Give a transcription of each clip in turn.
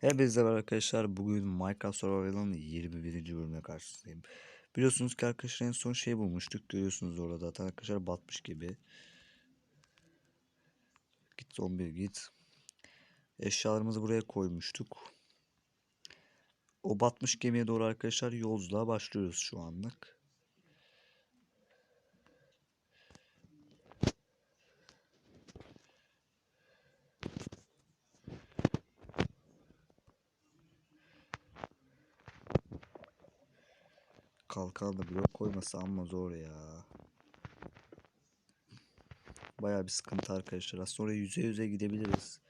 Hepinize merhaba arkadaşlar. Bugün Minecraft Survival'ın 21. bölümüne karşınızdayım. Biliyorsunuz ki arkadaşlar en son şey bulmuştuk. Görüyorsunuz orada zaten arkadaşlar batmış gibi. Git 11 git. Eşyalarımızı buraya koymuştuk. O batmış gemiye doğru arkadaşlar yolculuğa başlıyoruz şu anlık. Kalkan da blok koyması amma zor ya. Baya bir sıkıntı arkadaşlar. Oraya yüze yüze gidebiliriz.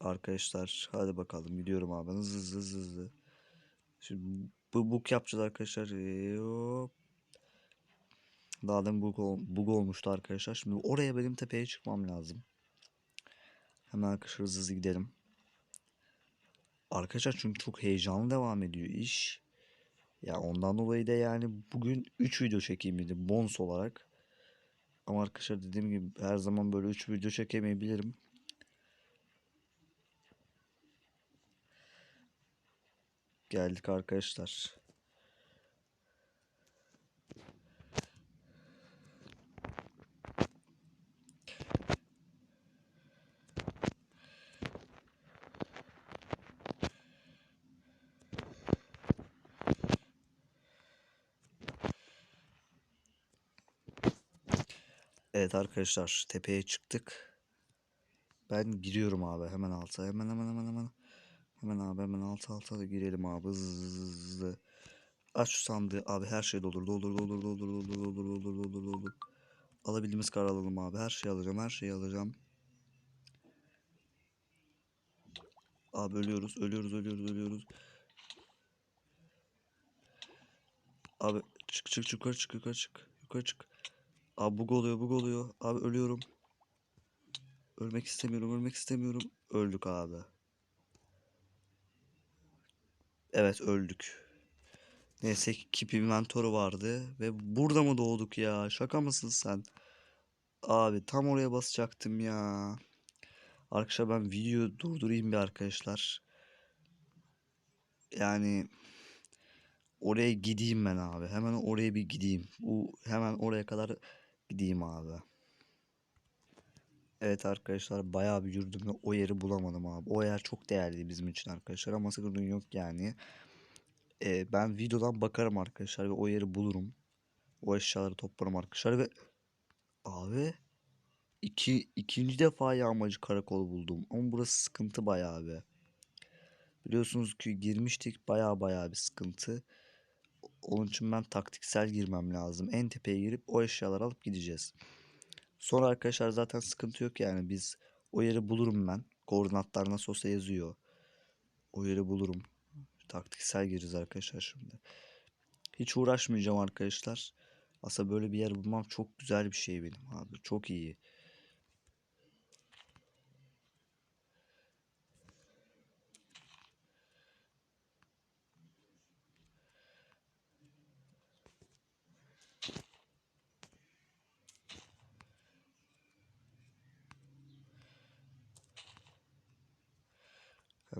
Arkadaşlar hadi bakalım gidiyorum abi. Hızlı hızlı hızlı. Şimdi bu bug yapacağız arkadaşlar. Ee, hop. Daha da bug, ol- bug olmuştu arkadaşlar. Şimdi oraya benim tepeye çıkmam lazım. Hemen arkadaşlar hızlı hızlı gidelim. Arkadaşlar çünkü çok heyecanlı devam ediyor iş. Ya ondan dolayı da yani bugün 3 video çekeyim dedim bonus olarak. Ama arkadaşlar dediğim gibi her zaman böyle 3 video çekemeyebilirim. Geldik arkadaşlar. Evet arkadaşlar tepeye çıktık. Ben giriyorum abi hemen alta hemen hemen hemen hemen. Hemen abi hemen alta alta da girelim abi hızlı. Aç şu sandığı abi her şey doldur doldur doldur doldur doldur doldur doldur doldur doldur. Alabildiğimiz kadar alalım abi her şeyi alacağım her şeyi alacağım. Abi ölüyoruz ölüyoruz ölüyoruz ölüyoruz. Abi çık çık çık yukarı çık yukarı çık yukarı çık. Abi bug oluyor bug oluyor. Abi ölüyorum. Ölmek istemiyorum ölmek istemiyorum. Öldük abi. Evet öldük. Neyse ki Keep Inventory vardı. Ve burada mı doğduk ya? Şaka mısın sen? Abi tam oraya basacaktım ya. Arkadaşlar ben videoyu durdurayım bir arkadaşlar. Yani oraya gideyim ben abi. Hemen oraya bir gideyim. Bu hemen oraya kadar gideyim abi. Evet arkadaşlar bayağı bir yürüdüm ve o yeri bulamadım abi. O yer çok değerli bizim için arkadaşlar ama sıkıntı yok yani. Ee, ben videodan bakarım arkadaşlar ve o yeri bulurum. O eşyaları toplarım arkadaşlar ve abi iki, ikinci defa yağmacı karakolu buldum. Ama burası sıkıntı bayağı abi. Biliyorsunuz ki girmiştik bayağı bayağı bir sıkıntı. Onun için ben taktiksel girmem lazım. En tepeye girip o eşyaları alıp gideceğiz. Sonra arkadaşlar zaten sıkıntı yok yani biz o yeri bulurum ben. Koordinatlar nasıl olsa yazıyor. O yeri bulurum. Taktiksel gireceğiz arkadaşlar şimdi. Hiç uğraşmayacağım arkadaşlar. Aslında böyle bir yer bulmam çok güzel bir şey benim abi. Çok iyi.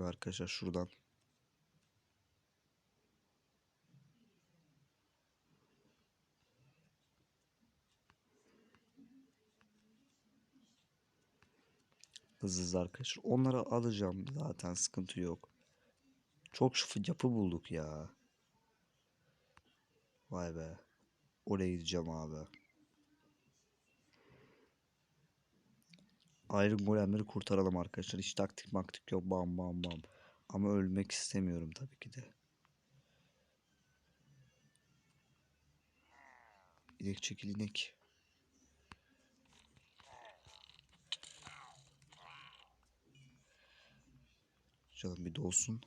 Evet arkadaşlar şuradan. Hızlı hızlı arkadaşlar. Onları alacağım zaten sıkıntı yok. Çok yapı bulduk ya. Vay be. Oraya gideceğim abi. Iron Golem'leri kurtaralım arkadaşlar. Hiç taktik maktik yok. Bam bam bam. Ama ölmek istemiyorum tabii ki de. İnek çekil inek. Canım bir dolsun.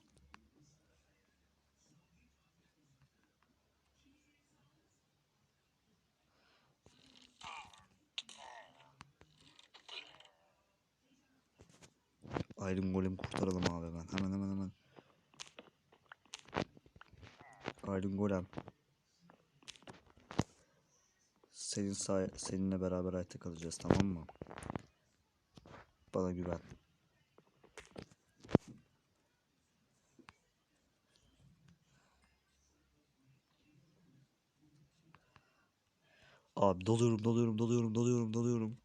Iron Golem kurtaralım abi ben. Hemen hemen hemen. Iron Golem. Senin say seninle beraber ayakta kalacağız tamam mı? Bana güven. Abi dalıyorum dalıyorum dalıyorum dalıyorum dalıyorum.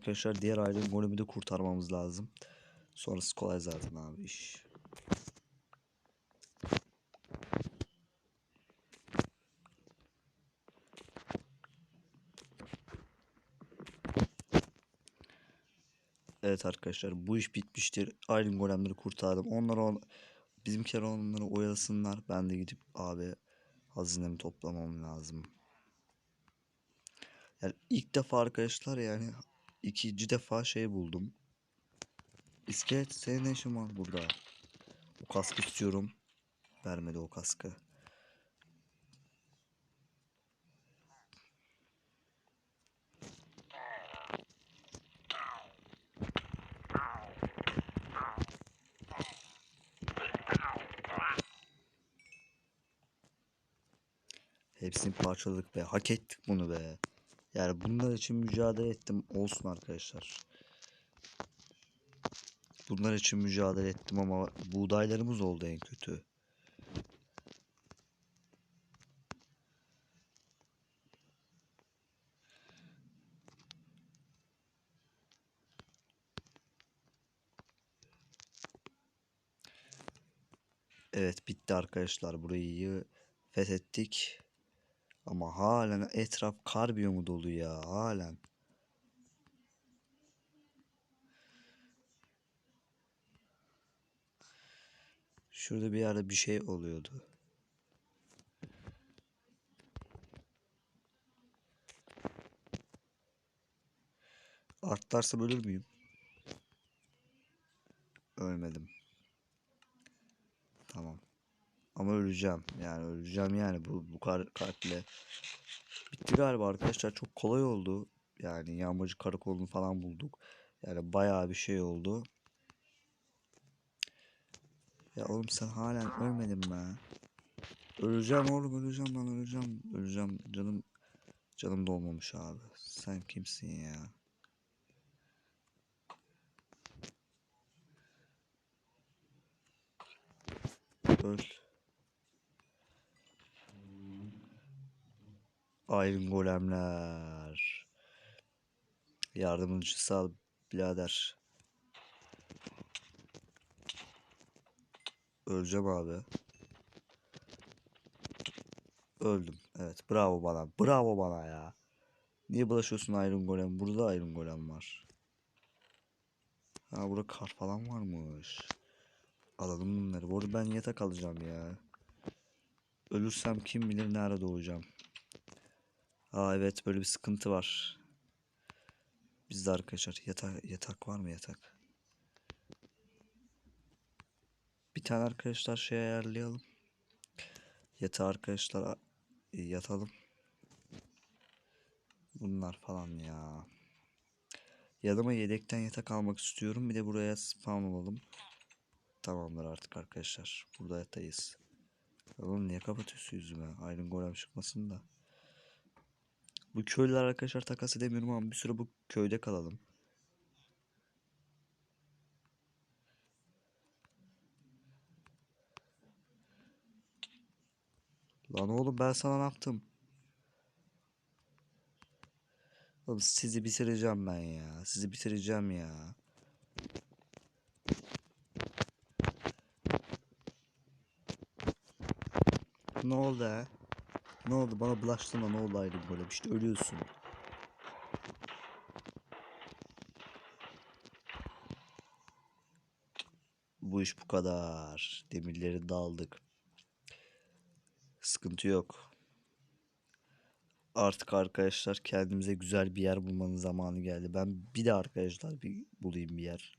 Arkadaşlar diğer ailenin golümü de kurtarmamız lazım. Sonrası kolay zaten abi iş. Evet arkadaşlar bu iş bitmiştir. Iron Golem'leri kurtardım. Onlar on, bizimkiler onları oyalasınlar. Ben de gidip abi hazinemi toplamam lazım. Yani ilk defa arkadaşlar yani ikinci defa şey buldum. İskelet senin ne işin var burada? O kaskı istiyorum. Vermedi o kaskı. Hepsini parçaladık be. Hak ettik bunu be. Yani bunlar için mücadele ettim. Olsun arkadaşlar. Bunlar için mücadele ettim ama buğdaylarımız oldu en kötü. Evet bitti arkadaşlar. Burayı fethettik. Ama halen etraf kar biyomu dolu ya. Halen. Şurada bir yerde bir şey oluyordu. Artlarsam ölür müyüm? Ölmedim. Tamam. Ama öleceğim. Yani öleceğim yani bu bu kar kalple. Bitti galiba arkadaşlar. Çok kolay oldu. Yani yağmacı karakolunu falan bulduk. Yani bayağı bir şey oldu. Ya oğlum sen halen ölmedin be. Öleceğim oğlum öleceğim lan öleceğim. Öleceğim canım canım dolmamış abi. Sen kimsin ya? Öl. Iron golemler. Yardımcı sağ birader. Öleceğim abi. Öldüm. Evet. Bravo bana. Bravo bana ya. Niye bulaşıyorsun Iron Golem? Burada Iron Golem var. Ha burada kar falan varmış. Alalım bunları. Bu arada ben yatak alacağım ya. Ölürsem kim bilir nerede doğacağım. Aa evet böyle bir sıkıntı var. Bizde arkadaşlar yatak, yatak var mı yatak? Bir tane arkadaşlar şey ayarlayalım. Yatağı arkadaşlar e, yatalım. Bunlar falan ya. Yanıma yedekten yatak almak istiyorum. Bir de buraya spawn olalım. Tamamdır artık arkadaşlar. Burada yatayız. Oğlum niye kapatıyorsun yüzüme? Iron Golem çıkmasın da. Bu köylüler arkadaşlar takas edemiyorum ama bir süre bu köyde kalalım. Lan oğlum ben sana ne yaptım? Oğlum sizi bitireceğim ben ya. Sizi bitireceğim ya. Ne oldu? Ne oldu? Bana bulaştın da ne oldu ayrı böyle? İşte ölüyorsun. Bu iş bu kadar. Demirleri de aldık. Sıkıntı yok. Artık arkadaşlar kendimize güzel bir yer bulmanın zamanı geldi. Ben bir de arkadaşlar bir bulayım bir yer.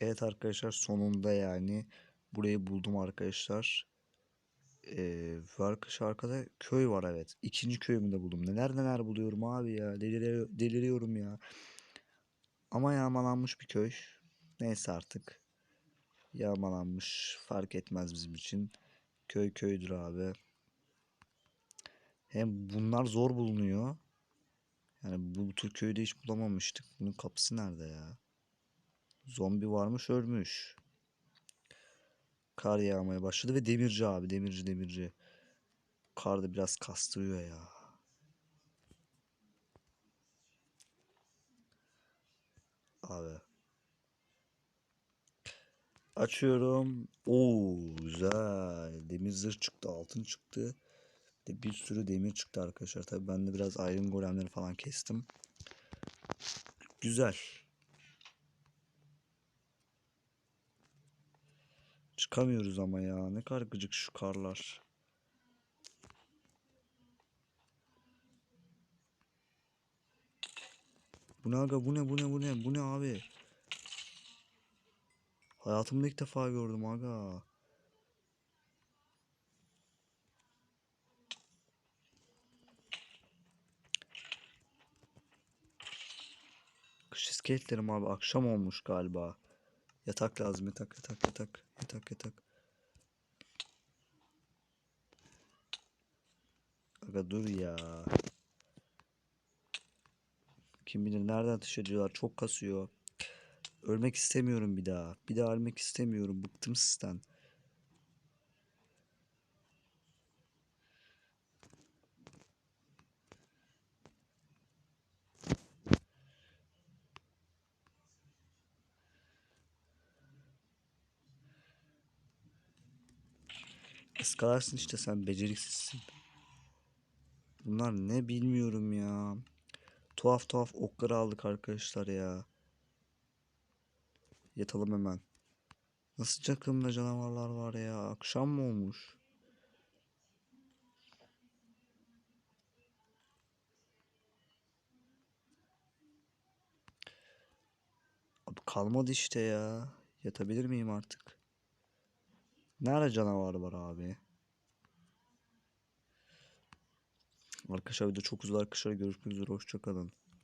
Evet arkadaşlar sonunda yani burayı buldum arkadaşlar. Ve arkadaşlar arkada köy var evet. İkinci köyümü de buldum. Neler neler buluyorum abi ya. Deliriyor, deliriyorum ya. Ama yağmalanmış bir köy. Neyse artık. Yağmalanmış. Fark etmez bizim için. Köy köydür abi. Hem bunlar zor bulunuyor. Yani bu tür köyde hiç bulamamıştık. Bunun kapısı nerede ya? Zombi varmış ölmüş. Kar yağmaya başladı ve demirci abi demirci demirci. Kar da biraz kastırıyor ya. Abi. Açıyorum. Oo güzel. Demir zırh çıktı, altın çıktı. De bir sürü demir çıktı arkadaşlar. Tabii ben de biraz iron golemleri falan kestim. Güzel. Çıkamıyoruz ama ya. Ne kadar gıcık şu karlar. Bu ne aga bu ne bu ne bu ne bu ne abi? Hayatımda ilk defa gördüm aga. Kış iskeletlerim abi akşam olmuş galiba. Yatak lazım yatak yatak yatak yatak yatak. Aga dur ya. Kim bilir nereden ateş ediyorlar çok kasıyor. Ölmek istemiyorum bir daha. Bir daha ölmek istemiyorum. Bıktım sizden. Iskalarsın işte sen beceriksizsin. Bunlar ne bilmiyorum ya. Tuhaf tuhaf okları aldık arkadaşlar ya. Yatalım hemen. Nasıl çakımda canavarlar var ya? Akşam mı olmuş? Abi kalmadı işte ya. Yatabilir miyim artık? Nerede canavar var abi? Arkadaşlar video çok uzun arkadaşlar görüşmek üzere hoşçakalın.